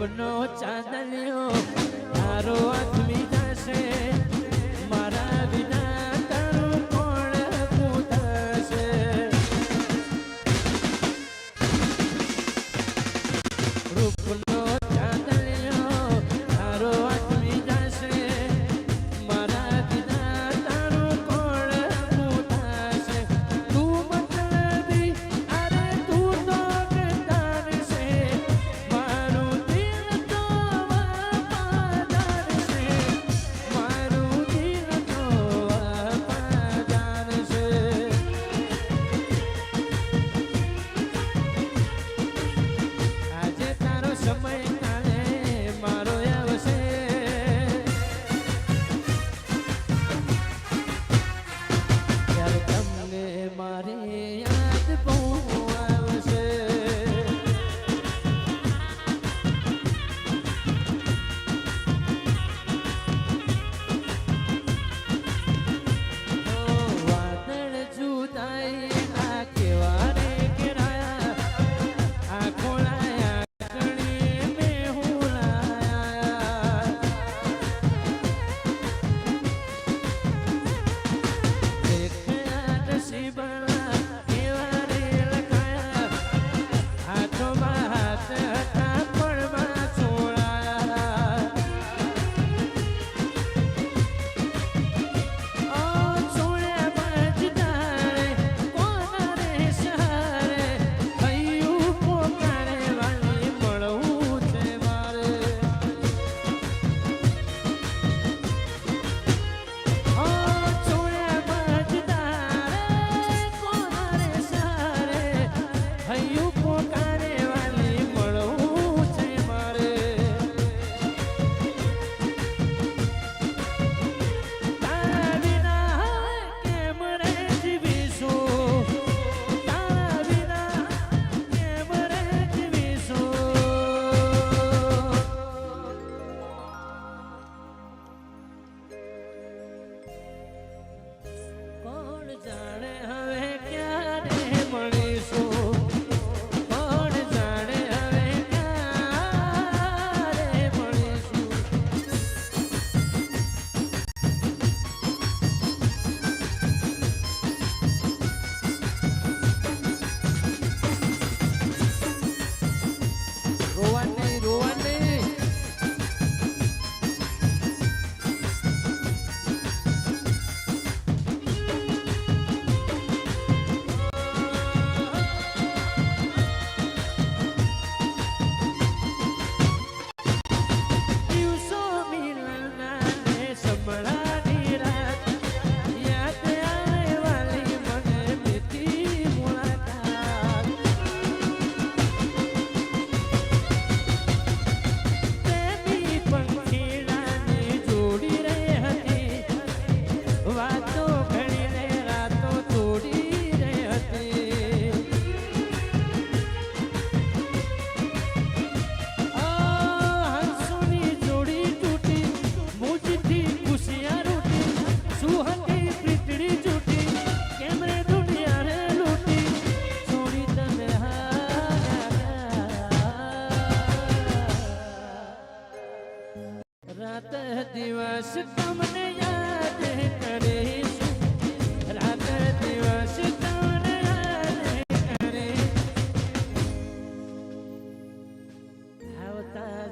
રૂપનો ચાંદલિયો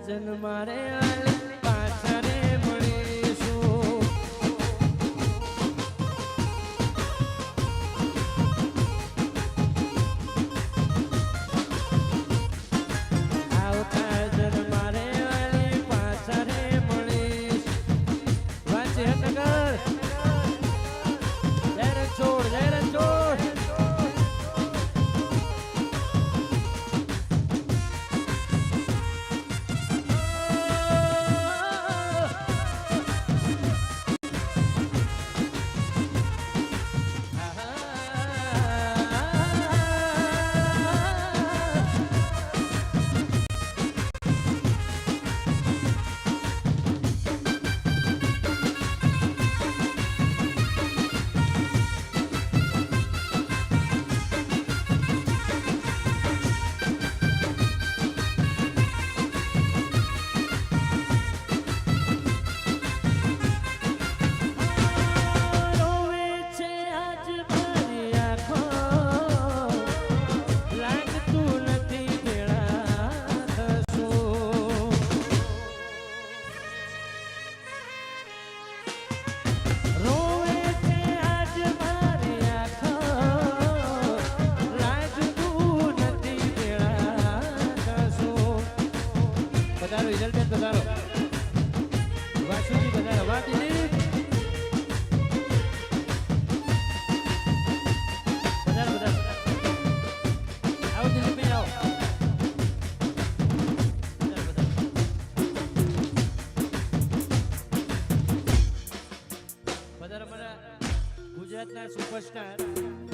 જન્મારે Question. that?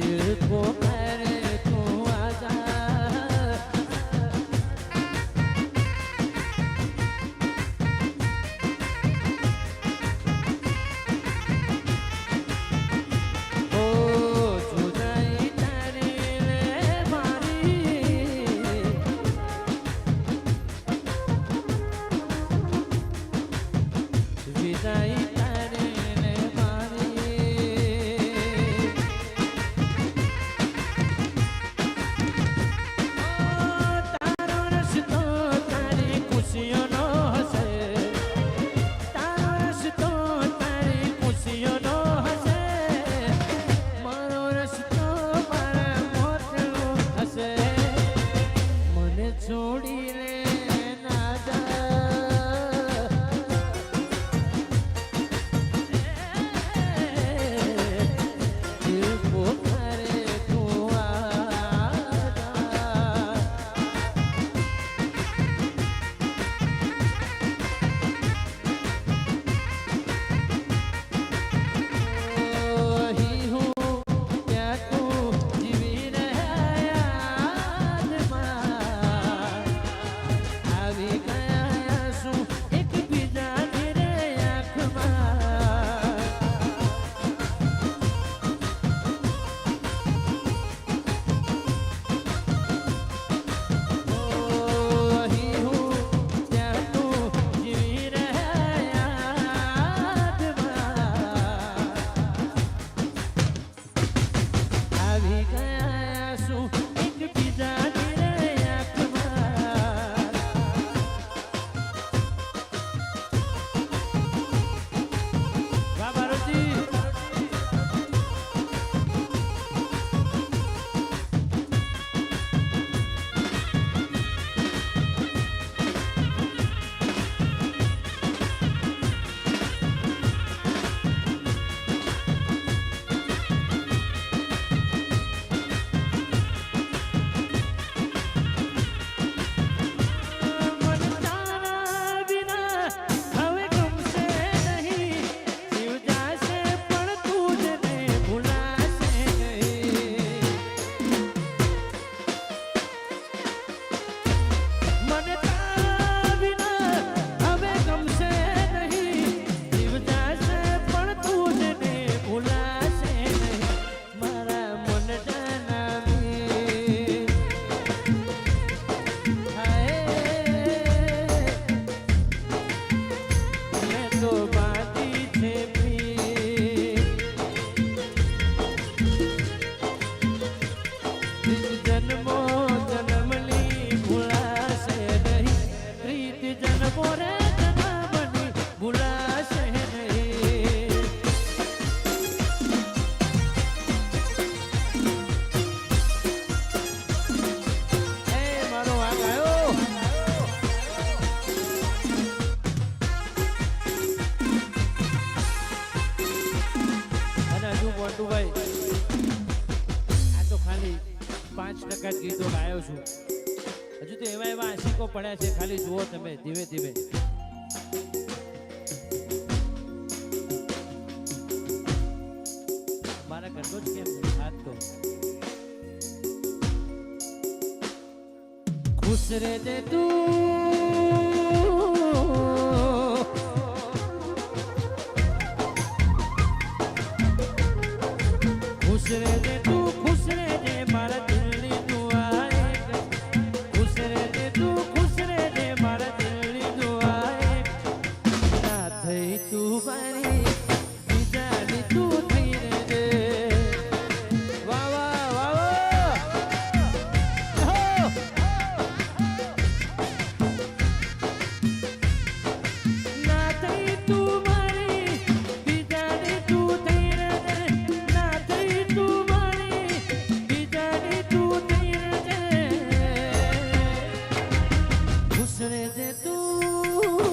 to the poor. પડ્યા છે, ખાલી જુઓ તમે, ધીમે ધીમે. મારા ઘરનો જ કેમ હાથ તો ખુશ રે તે. તું खुश रहे तू खुश रहे मारा જે તું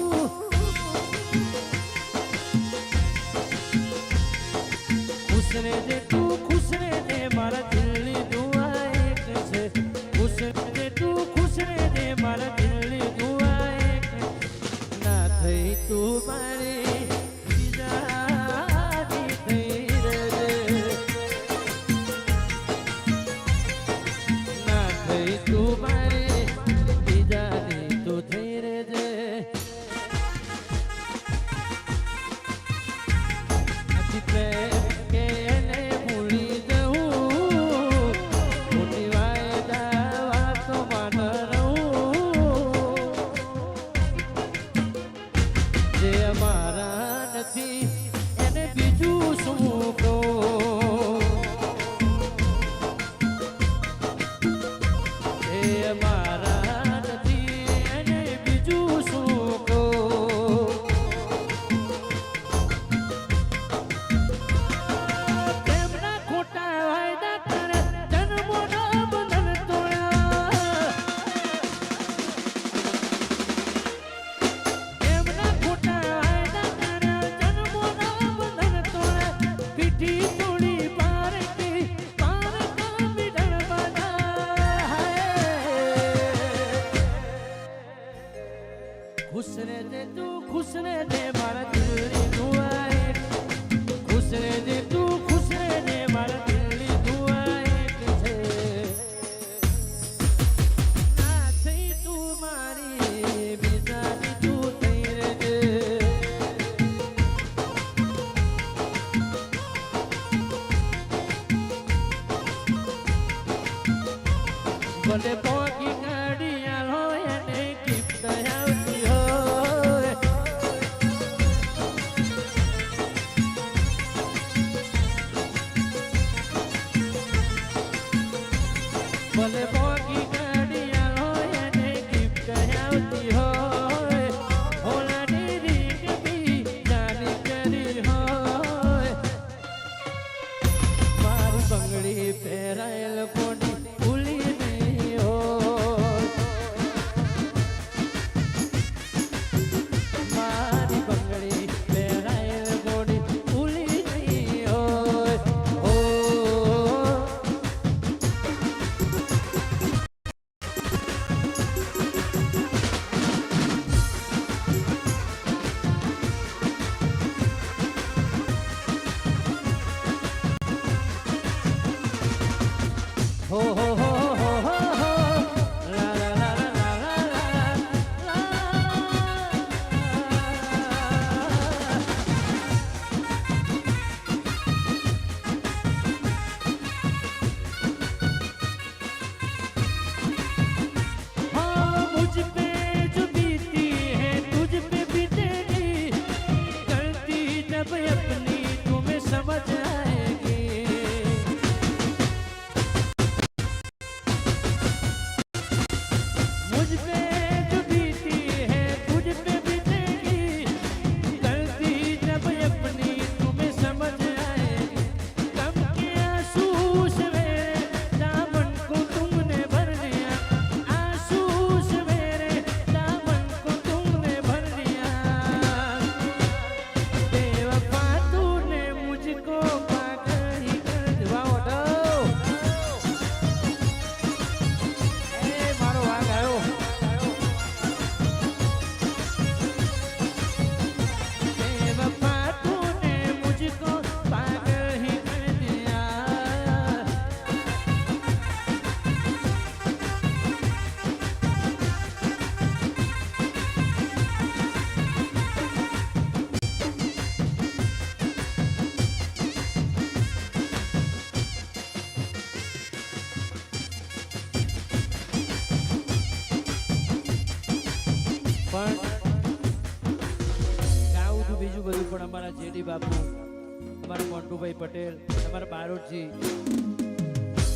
પટેલ, તમારા બારોટજી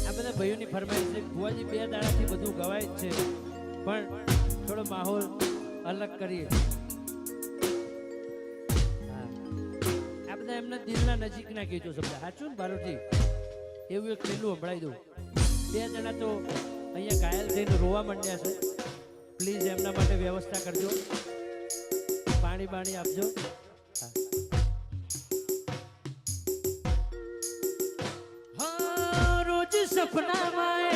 આ બધા ભાઈઓની ફરમાઈશ છે, ભુવાજી બે દાડાથી બધું ગવાય જ છે. પણ થોડો માહોલ અલગ કરીએ. આ બધા એમને દિલના નજીકના કહેજો શબ્દ. સાચું ને બારોટજી એવું એક પેલું સંભળાવી દઉં. બે જણા તો અહીંયા ઘાયલ થઈને રોવા માંડ્યા છે. પ્લીઝ એમના માટે વ્યવસ્થા કરજો. પાણી બાણી આપજો. सपना माया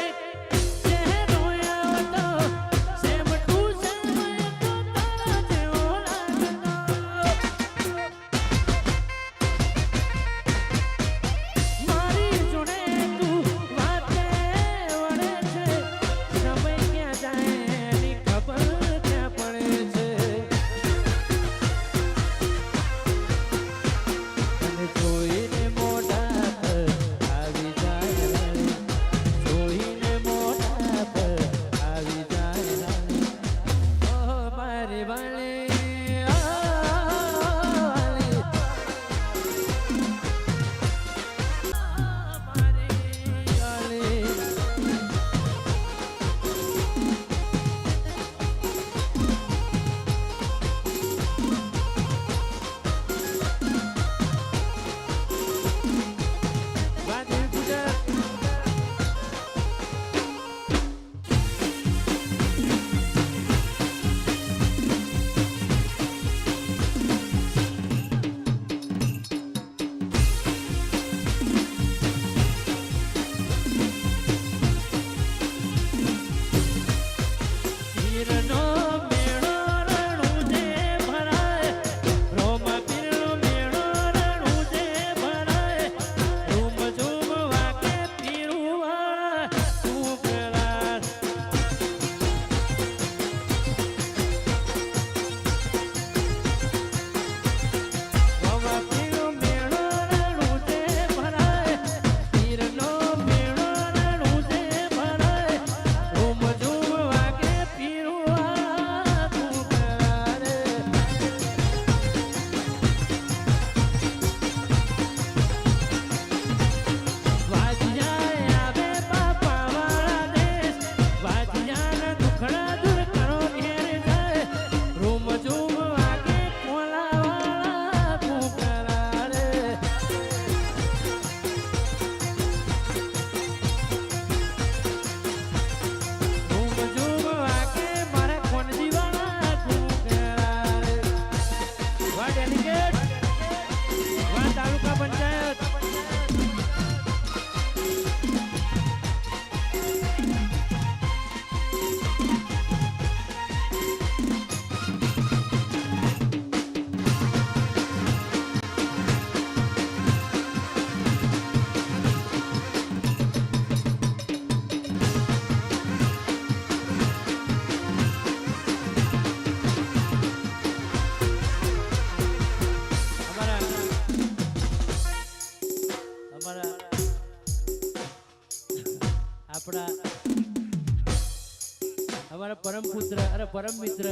મિત્ર અરે પરમ મિત્ર.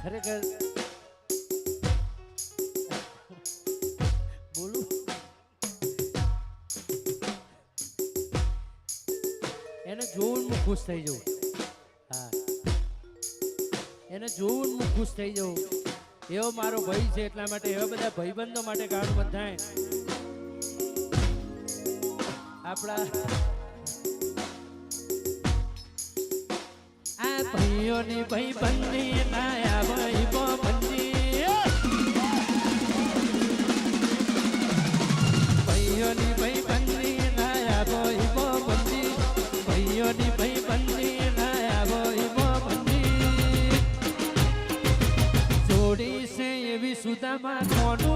ખરેખર ખુશ થઈ જઉં એને જોવું હું ખુશ થઈ જઉં એવો મારો ભાઈ છે એટલા માટે, એવા બધા ભાઈબંધો માટે ગાણું બંધાય. આપણા આ ભાઈઓની ભાઈબંધી ના ભાઈ માં મોઢું